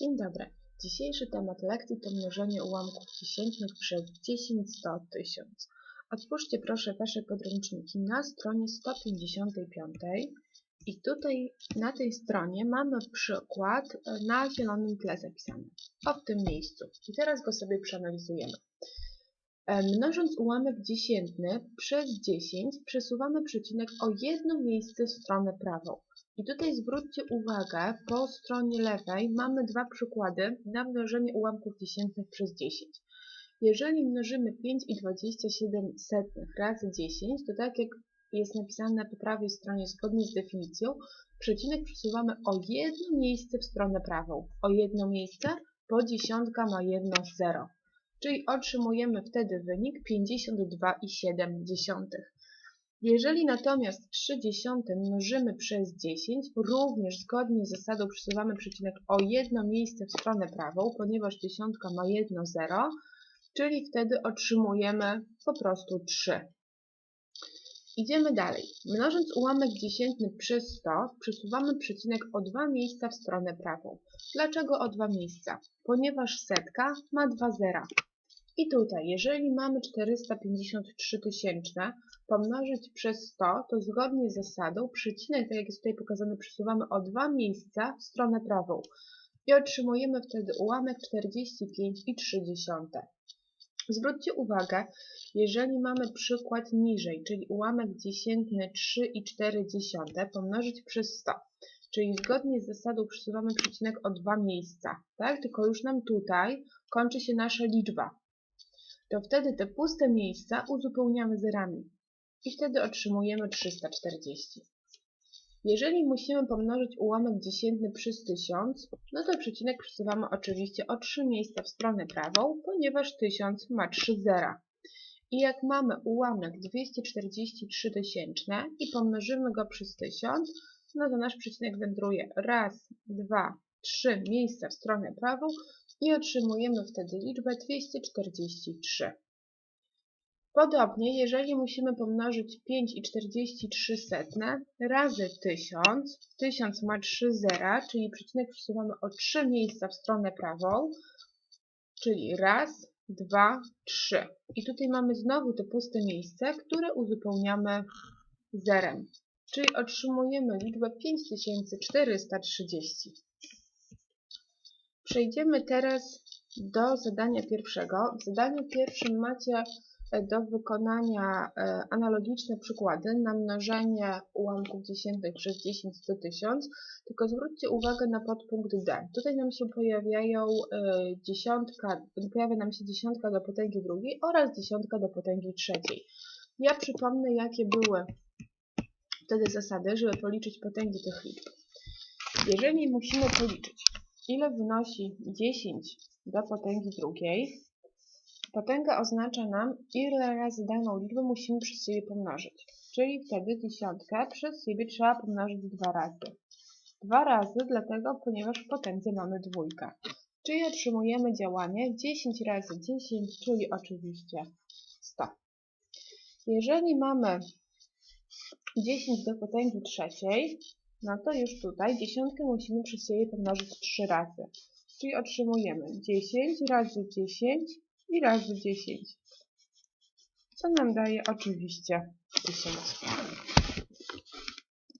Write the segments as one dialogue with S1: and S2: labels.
S1: Dzień dobry. Dzisiejszy temat lekcji to mnożenie ułamków dziesiętnych przez 10, 100, 1000. Otwórzcie proszę Wasze podręczniki na stronie 155 i tutaj na tej stronie mamy przykład e, na zielonym tle zapisany. O w tym miejscu. I teraz go sobie przeanalizujemy. E, Mnożąc ułamek dziesiętny przez 10 przesuwamy przecinek o jedno miejsce w stronę prawą. I tutaj zwróćcie uwagę, po stronie lewej mamy dwa przykłady na mnożenie ułamków dziesiętnych przez 10. Jeżeli mnożymy 5,27 setnych razy 10, to tak jak jest napisane po prawej stronie zgodnie z definicją, przecinek przesuwamy o jedno miejsce w stronę prawą. O jedno miejsce, bo dziesiątka ma jedno zero. Czyli otrzymujemy wtedy wynik 52,7. Jeżeli natomiast 3 dziesiąte mnożymy przez 10, również zgodnie z zasadą przesuwamy przecinek o jedno miejsce w stronę prawą, ponieważ dziesiątka ma jedno zero, czyli wtedy otrzymujemy po prostu 3. Idziemy dalej. Mnożąc ułamek dziesiętny przez 100, przesuwamy przecinek o dwa miejsca w stronę prawą. Dlaczego o dwa miejsca? Ponieważ setka ma dwa zera. I tutaj, jeżeli mamy 453 tysięczne pomnożyć przez 100, to zgodnie z zasadą przecinek, tak jak jest tutaj pokazane, przesuwamy o dwa miejsca w stronę prawą. I otrzymujemy wtedy ułamek 45,3. Zwróćcie uwagę, jeżeli mamy przykład niżej, czyli ułamek dziesiętny 3,4 pomnożyć przez 100, czyli zgodnie z zasadą przesuwamy przecinek o dwa miejsca, tak? Tylko już nam tutaj kończy się nasza liczba. To wtedy te puste miejsca uzupełniamy zerami i wtedy otrzymujemy 340. Jeżeli musimy pomnożyć ułamek dziesiętny przez 1000, no to przecinek przesuwamy oczywiście o 3 miejsca w stronę prawą, ponieważ 1000 ma 3 zera. I jak mamy ułamek 243 tysięczne i pomnożymy go przez 1000, no to nasz przecinek wędruje raz, dwa, trzy miejsca w stronę prawą i otrzymujemy wtedy liczbę 243. Podobnie, jeżeli musimy pomnożyć 5,43 setne razy 1000, 1000 ma 3 zera, czyli przecinek przesuwamy o 3 miejsca w stronę prawą, czyli raz, dwa, trzy. I tutaj mamy znowu te puste miejsce, które uzupełniamy zerem, czyli otrzymujemy liczbę 5430. Przejdziemy teraz do zadania pierwszego. W zadaniu pierwszym macie do wykonania e, analogiczne przykłady na mnożenie ułamków dziesiętnych przez 10 do 1000, tylko zwróćcie uwagę na podpunkt D. Tutaj nam się pojawiają e, dziesiątka, pojawia nam się dziesiątka do potęgi drugiej oraz dziesiątka do potęgi trzeciej. Ja przypomnę, jakie były wtedy zasady, żeby policzyć potęgi tych liczb. Jeżeli musimy policzyć, ile wynosi 10 do potęgi drugiej, Potęga oznacza nam, ile razy daną liczbę musimy przez siebie pomnożyć. Czyli wtedy dziesiątkę przez siebie trzeba pomnożyć dwa razy. Dwa razy, dlatego, ponieważ w potędze mamy dwójkę. Czyli otrzymujemy działanie 10 razy 10, czyli oczywiście 100. Jeżeli mamy 10 do potęgi trzeciej, no to już tutaj dziesiątkę musimy przez siebie pomnożyć 3 razy. Czyli otrzymujemy 10 razy 10 i razy 10, co nam daje oczywiście 1000.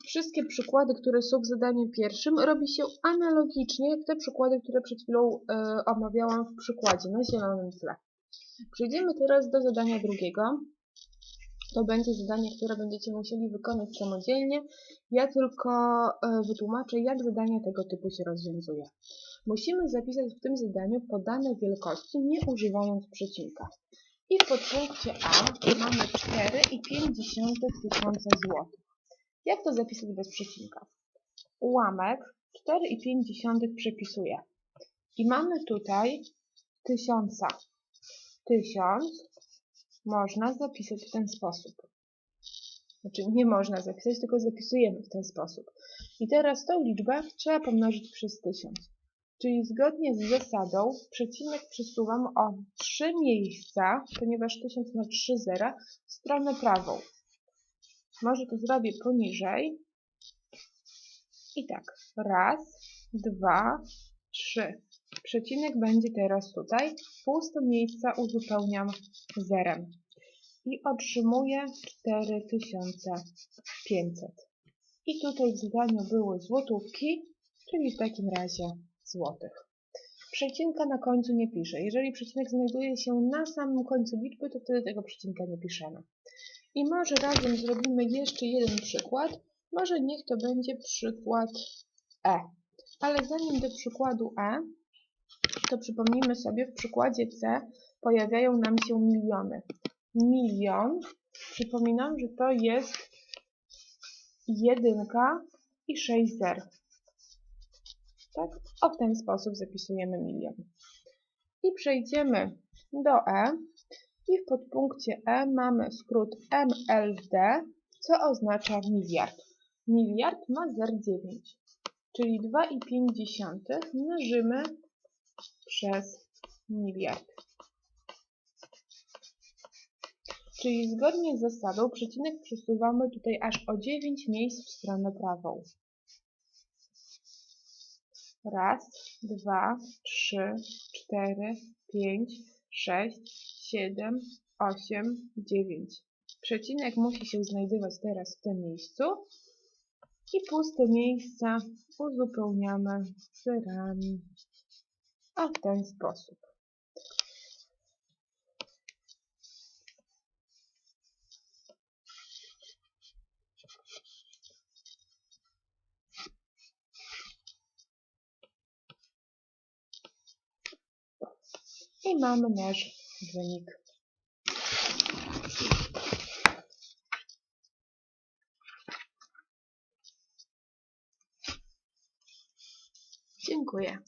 S1: Wszystkie przykłady, które są w zadaniu pierwszym, robi się analogicznie jak te przykłady, które przed chwilą e, omawiałam w przykładzie na zielonym tle. Przejdziemy teraz do zadania drugiego. To będzie zadanie, które będziecie musieli wykonać samodzielnie. Ja tylko e, wytłumaczę, jak zadania tego typu się rozwiązuje. Musimy zapisać w tym zadaniu podane wielkości, nie używając przecinka. I w podpunkcie A mamy 4,5 tysiąca złotych. Jak to zapisać bez przecinka? Ułamek 4,5 przepisuję. I mamy tutaj tysiąca. Tysiąc można zapisać w ten sposób. Znaczy nie można zapisać, tylko zapisujemy w ten sposób. I teraz tą liczbę trzeba pomnożyć przez tysiąc. Czyli zgodnie z zasadą przecinek przesuwam o 3 miejsca, ponieważ 1000 ma 3 zera, w stronę prawą. Może to zrobię poniżej. I tak, raz, dwa, trzy. Przecinek będzie teraz tutaj. Puste miejsca uzupełniam zerem. I otrzymuję 4500. I tutaj w zadaniu były złotówki, czyli w takim razie złotych. Przecinka na końcu nie piszę. Jeżeli przecinek znajduje się na samym końcu liczby, to wtedy tego przecinka nie piszemy. I może razem zrobimy jeszcze jeden przykład. Może niech to będzie przykład E. Ale zanim do przykładu E, to przypomnijmy sobie, w przykładzie C pojawiają nam się miliony. Milion, przypominam, że to jest jedynka i sześć zer. Tak? O w ten sposób zapisujemy milion. I przejdziemy do E. I w podpunkcie E mamy skrót MLD, co oznacza miliard. Miliard ma 0,9, czyli 2,5 mnożymy przez miliard. Czyli zgodnie z zasadą przecinek przesuwamy tutaj aż o 9 miejsc w stronę prawą. Raz, dwa, trzy, cztery, pięć, sześć, siedem, osiem, dziewięć. Przecinek musi się znajdować teraz w tym miejscu i puste miejsca uzupełniamy zerami. A w ten sposób. I mamy nasz wynik. Dziękuję.